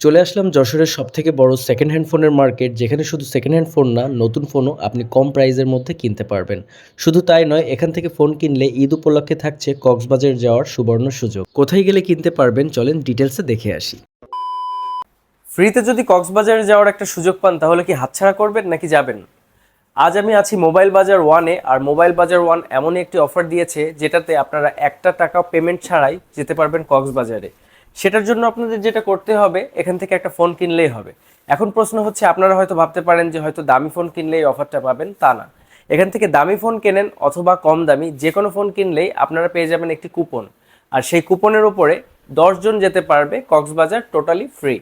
চলে আসলাম যশোরের সব থেকে বড় সেকেন্ড হ্যান্ড ফোনের মার্কেট যেখানে শুধু সেকেন্ড হ্যান্ড ফোন না, নতুন ফোনও আপনি কম প্রাইসের মধ্যে কিনতে পারবেন। শুধু তাই নয়, এখান থেকে ফোন কিনলে ঈদ উপলক্ষে থাকছে কক্সবাজার যাওয়ার সুবর্ণ সুযোগ। কোথায় গেলে কিনতে পারবেন? চলেন ডিটেলসে দেখে আসি। ফ্রিতে যদি কক্সবাজারে যাওয়ার একটা সুযোগ পান, তাহলে কি হাতছাড়া করবেন নাকি যাবেন? আজ আমি আছি মোবাইল বাজার ওয়ানে আর মোবাইল বাজার ওয়ান এমনই একটি অফার দিয়েছে, যেটাতে আপনারা একটা টাকা পেমেন্ট ছাড়াই যেতে পারবেন কক্সবাজারে। সেটার জন্য আপনাদের যেটা করতে হবে, এখান থেকে একটা ফোন কিনলেই হবে। এখন প্রশ্ন হচ্ছে, আপনারা হয়তো ভাবতে পারেন যে হয়তো দামি ফোন কিনলেই অফারটা পাবেন, তা না। এখান থেকে দামি ফোন কেনেন অথবা কম দামি, যে কোনো ফোন কিনলেই আপনারা পেয়ে যাবেন একটি কুপন। আর সেই কুপনের উপরে জন যেতে পারবে, কক্সবাজার টোটালি ফ্রি।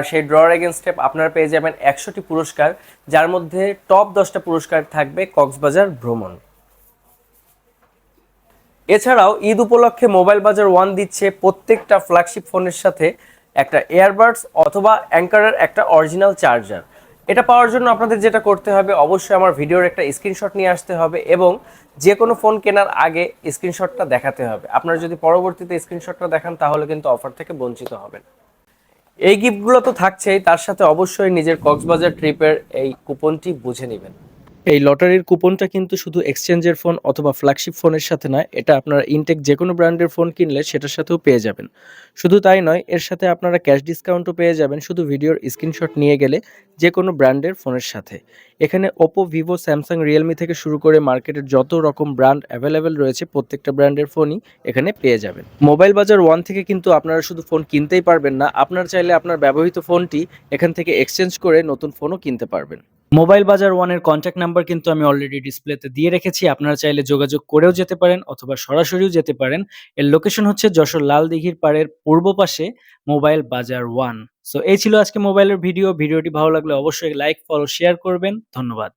আর সেই ড্রর এগেনস্টে আপনারা পেয়ে যাবেন একশোটি পুরস্কার, যার মধ্যে টপ দশটা পুরস্কার থাকবে কক্সবাজার ভ্রমণ। এছাড়াও ঈদ উপলক্ষে মোবাইল বাজার ওয়ান দিচ্ছে প্রত্যেকটা ফ্ল্যাগশিপ ফোনের সাথে একটা এয়ারবাডস অথবা অ্যাঙ্কারের একটা অরিজিনাল চার্জার এটা পাওয়ার জন্য আপনাদের যেটা করতে হবে, অবশ্যই আমার ভিডিওর একটা স্ক্রিনশট নিয়ে আসতে হবে এবং যে কোনো ফোন কেনার আগে স্ক্রিনশটটা দেখাতে হবে। আপনারা যদি পরবর্তীতে স্ক্রিনশটটা দেখান, তাহলে কিন্তু অফার থেকে বঞ্চিত হবেন। এই গিফটগুলো তো থাকছেই, তার সাথে অবশ্যই নিজের কক্সবাজার ট্রিপের এই কুপনটি বুঝে নেবেন। এই লটারির কুপনটা কিন্তু শুধু এক্সচেঞ্জের ফোন অথবা ফ্ল্যাগশিপ ফোনের সাথে নয়, এটা আপনারা ইনটেক যে কোনো ব্র্যান্ডের ফোন কিনলে সেটার সাথেও পেয়ে যাবেন। শুধু তাই নয়, এর সাথে আপনারা ক্যাশ ডিসকাউন্টও পেয়ে যাবেন শুধু ভিডিওর স্ক্রিনশট নিয়ে গেলে যে কোনো ব্র্যান্ডের ফোনের সাথে। এখানে ওপো ভিভো স্যামসাং রিয়েলমি থেকে শুরু করে মার্কেটের যত রকম ব্র্যান্ড অ্যাভেলেবেল রয়েছে, প্রত্যেকটা ব্র্যান্ডের ফোনই এখানে পেয়ে যাবেন। মোবাইল বাজার ওয়ান থেকে কিন্তু আপনারা শুধু ফোন কিনতেই পারবেন না, আপনার চাইলে আপনার ব্যবহৃত ফোনটি এখান থেকে এক্সচেঞ্জ করে নতুন ফোনও কিনতে পারবেন। মোবাইল বাজার ওয়ানের কন্ট্যাক্ট নাম্বার কিন্তু আমি অলরেডি ডিসপ্লেতে দিয়ে রেখেছি। আপনারা চাইলে যোগাযোগ করেও যেতে পারেন অথবা সরাসরিও যেতে পারেন। এর লোকেশন হচ্ছে যশোর লাল দিঘির পাড়ের পূর্ব পাশে মোবাইল বাজার ওয়ান। সো এই ছিল আজকে মোবাইলের ভিডিও ভিডিওটি ভালো লাগলে অবশ্যই লাইক ফলো শেয়ার করবেন। ধন্যবাদ।